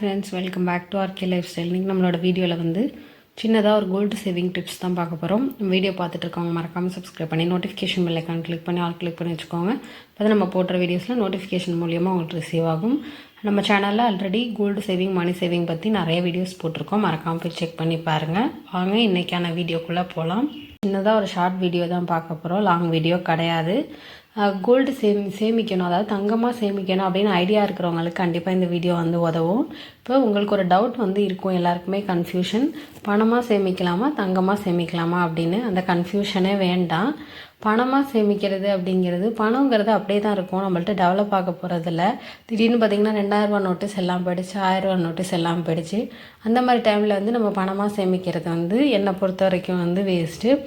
Friends welcome back to RK lifestyle இன்றைக்கி நம்மளோட வீடியோவில் வந்து சின்னதாக ஒரு கோல்டு சேவிங் டிப்ஸ் தான் பார்க்க போகிறோம் வீடியோ பார்த்துட்டு இருக்கவங்க மறக்காமல் சப்ஸ்கிரைப் பண்ணி நோட்டிஃபிகேஷன் பெல் ஐக்கான் கிளிக் பண்ணி ஆல் கிளிக் பண்ணி வச்சுக்கோங்க. அப்போ நம்ம போடுற வீடியோஸில் நோட்டிஃபிகேஷன் மூலியமாக உங்களுக்கு ரிசீவ் ஆகும். நம்ம சேனலில் already gold saving money saving பற்றி நிறைய வீடியோஸ் போட்டிருக்கோம். மறக்காமல் போய் செக் பண்ணி பாருங்கள் வாங்க இன்றைக்கான வீடியோக்குள்ளே போகலாம் சின்னதாக ஒரு ஷார்ட் வீடியோ தான் பார்க்க போகிறோம் லாங் வீடியோ கிடையாது. கோல்டு சேமி சேமிக்கணும். அதாவது தங்கமாக சேமிக்கணும் அப்படின்னு ஐடியா இருக்கிறவங்களுக்கு கண்டிப்பாக இந்த வீடியோ வந்து உதவும். இப்போ உங்களுக்கு ஒரு டவுட் வந்து இருக்கும். எல்லாருக்குமே கன்ஃபியூஷன் பணமாக சேமிக்கலாமா? தங்கமாக சேமிக்கலாமா? அப்படின்னு அந்த கன்ஃபியூஷனே வேண்டாம். பணமாக சேமிக்கிறது அப்படிங்கிறது பணங்கிறது அப்படியே தான் இருக்கும். நம்மள்ட்ட டெவலப் ஆக போகிறதில்ல திடீர்னு பார்த்திங்கன்னா ரெண்டாயிரரூபா நோட்டீஸ் எல்லாம் போயிடுச்சு ஆயிரரூபா நோட்டீஸ் எல்லாம் போயிடுச்சு. அந்த மாதிரி டைமில் வந்து நம்ம பணமாக சேமிக்கிறது வந்து என்னை பொறுத்த வரைக்கும் வந்து வேஸ்ட்டு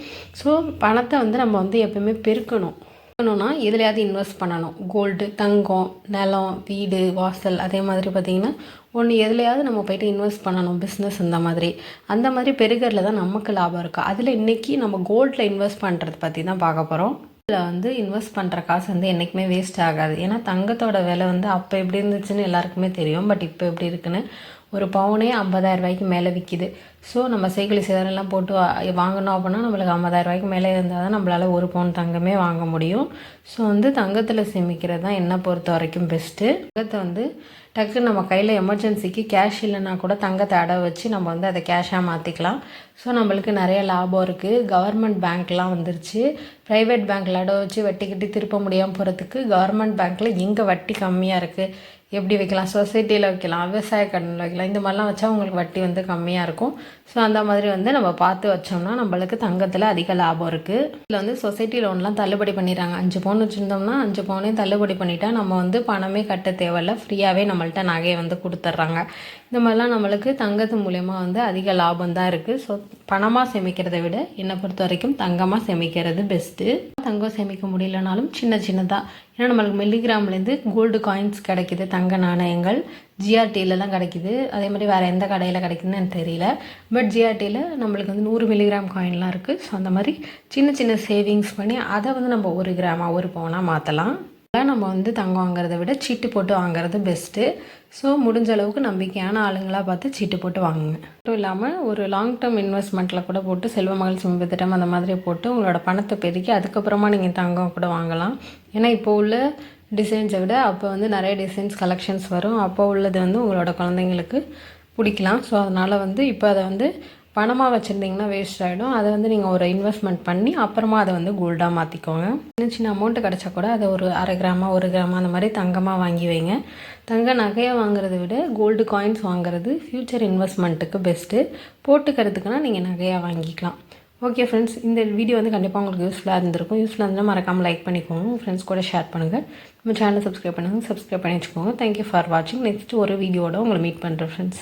ஸோ பணத்தை வந்து நம்ம வந்து எப்பவுமே பெருக்கணும். பண்ணணும்னா எதுலையாவது இன்வெஸ்ட் பண்ணணும். கோல்டு தங்கம் நிலம் வீடு வாசல் அதே மாதிரி பார்த்திங்கன்னா ஒன்று எதுலையாவது நம்ம போயிட்டு இன்வெஸ்ட் பண்ணணும். பிஸ்னஸ் இந்த மாதிரி. அந்த மாதிரி பெருகரில் தான் நமக்கு லாபம் இருக்குது அதில் இன்றைக்கி நம்ம கோல்டில் இன்வெஸ்ட் பண்ணுறது பற்றி தான் பார்க்க போகிறோம் இதில் வந்து இன்வெஸ்ட் பண்ணுற காசு வந்து என்றைக்குமே வேஸ்ட் ஆகாது. ஏன்னா தங்கத்தோட விலை வந்து அப்போ எப்படி இருந்துச்சுன்னு எல்லாருக்குமே தெரியும். பட் இப்போ எப்படி இருக்குன்னு ஒரு பவுனே ஐம்பதாயிரம் ரூபாய்க்கு மேலே விற்கிது ஸோ நம்ம சைக்கிள் சேதாரெல்லாம் போட்டு வாங்கணும் அப்படின்னா நம்மளுக்கு ஐம்பதாயிரம் ரூபாய்க்கு மேலே இருந்தால் தான் நம்மளால் ஒரு பவுன் தங்கமே வாங்க முடியும். ஸோ வந்து தங்கத்தில் சேமிக்கிறது தான் என்னை பொறுத்த வரைக்கும் பெஸ்ட்டு தங்கத்தை வந்து டக்குன்னு நம்ம கையில் எமர்ஜென்சிக்கு கேஷ் இல்லைன்னா கூட தங்கத்தை அடை வச்சு நம்ம வந்து அதை கேஷாக மாற்றிக்கலாம் ஸோ நம்மளுக்கு நிறைய லாபம் இருக்குது கவர்மெண்ட் பேங்க்லாம் வந்துருச்சு. ப்ரைவேட் பேங்க்கில் அடை வச்சு வட்டி கட்டி திருப்ப முடியாமல் போகிறதுக்கு கவர்மெண்ட் பேங்க்கில் எங்கே வட்டி கம்மியாக இருக்குது எப்படி வைக்கலாம்? சொசைட்டியில் வைக்கலாம் விவசாய கடனில் வைக்கலாம். இந்த மாதிரிலாம் வச்சா உங்களுக்கு வட்டி வந்து கம்மியாக இருக்கும். ஸோ அந்த மாதிரி வந்து நம்ம பார்த்து வச்சோம்னா நம்மளுக்கு தங்கத்தில் அதிக லாபம் இருக்குது இதில் வந்து சொசைட்டி லோன்லாம் தள்ளுபடி பண்ணிடுறாங்க. அஞ்சு பவுன் வச்சுருந்தோம்னா அஞ்சு பவுனையும் தள்ளுபடி பண்ணிட்டா நம்ம வந்து பணமே கட்ட தேவையில்ல. ஃப்ரீயாகவே நம்மள்ட்ட நகையை வந்து கொடுத்துட்றாங்க. இந்த மாதிரிலாம் நம்மளுக்கு தங்கத்து மூலயமா வந்து அதிக லாபம் தான் இருக்குது ஸோ பணமாக சேமிக்கிறத விட என்னை பொறுத்த வரைக்கும் தங்கமாக சேமிக்கிறது பெஸ்ட்டு தங்கம் சேமிக்க முடியலனாலும் சின்ன சின்னதாக ஏன்னா நம்மளுக்கு மில்லிகிராம்லேருந்து கோல்டு காயின்ஸ் கிடைக்கிது தங்க நாணயங்கள். ஜிஆர்டியிலலாம் கிடைக்கிது. அதே மாதிரி வேறு எந்த கடையில் கிடைக்குதுன்னு எனக்கு தெரியல. பட் ஜிஆர்டியில் நம்மளுக்கு வந்து நூறு மில்லிகிராம் காயின்லாம் இருக்குது ஸோ அந்த மாதிரி சின்ன சின்ன சேவிங்ஸ் பண்ணி அதை வந்து நம்ம ஒரு கிராமாக ஒரு பவுனாக மாற்றலாம் நம்ம வந்து தங்கம் வாங்குறத விட சீட்டு போட்டு வாங்குறது பெஸ்ட்டு ஸோ முடிஞ்ச அளவுக்கு நம்பிக்கையான ஆளுங்களாக பார்த்து சீட்டு போட்டு வாங்குங்க. மட்டும் இல்லாமல் ஒரு லாங் டேர்ம் இன்வெஸ்ட்மெண்ட்டில் கூட போட்டு செல்வ மகள் சிம்பு திட்டம் அந்த மாதிரி போட்டு உங்களோட பணத்தை பெருக்கி அதுக்கப்புறமா நீங்கள் தங்கம் கூட வாங்கலாம். ஏன்னா இப்போ உள்ள டிசைன்ஸை விட அப்போ வந்து நிறைய டிசைன்ஸ் கலெக்ஷன்ஸ் வரும். அப்போ உள்ளது வந்து உங்களோட குழந்தைங்களுக்கு பிடிக்கலாம். ஸோ அதனால் வந்து இப்போ அதை வந்து பணமாக வச்சுருந்தீங்கன்னா வேஸ்ட் ஆகிடும் அதை வந்து நீங்கள் ஒரு இன்வெஸ்ட்மெண்ட் பண்ணி அப்புறமா அதை வந்து கோல்டாக மாற்றிக்கோங்க சின்ன சின்ன அமௌண்ட்டு கிடச்சா கூட அதை ஒரு அரை கிராமா ஒரு கிராமா அந்த மாதிரி தங்கமாக வாங்கி வைங்க. தங்க நகையை வாங்குறத விட கோல்டு காயின்ஸ் வாங்குறது ஃப்யூச்சர் இன்வெஸ்ட்மெண்ட்டுக்கு பெஸ்ட்டு போட்டுக்கிறதுக்குனா நீங்கள் நகையாக வாங்கிக்கலாம். ஓகே ஃப்ரெண்ட்ஸ் இந்த வீடியோ வந்து கண்டிப்பாக உங்களுக்கு யூஸ்ஃபுல்லாக இருந்திருக்கும். யூஸ்ஃபுல்லாக இருந்தால் மறக்காமல் லைக் பண்ணிக்கோங்க. உங்கள் ஃப்ரெண்ட்ஸ் கூட ஷேர் பண்ணுங்கள் நம்ம சேனலை சப்ஸ்கிரைப் பண்ணுங்கள் சப்ஸ்கிரைப் பண்ணி வச்சுக்கோங்க. தேங்க்யூ ஃபார் வாட்சிங் நெக்ஸ்ட் ஒரு வீடியோட உங்களை மீட் பண்ணுறேன் ஃப்ரெண்ட்ஸ்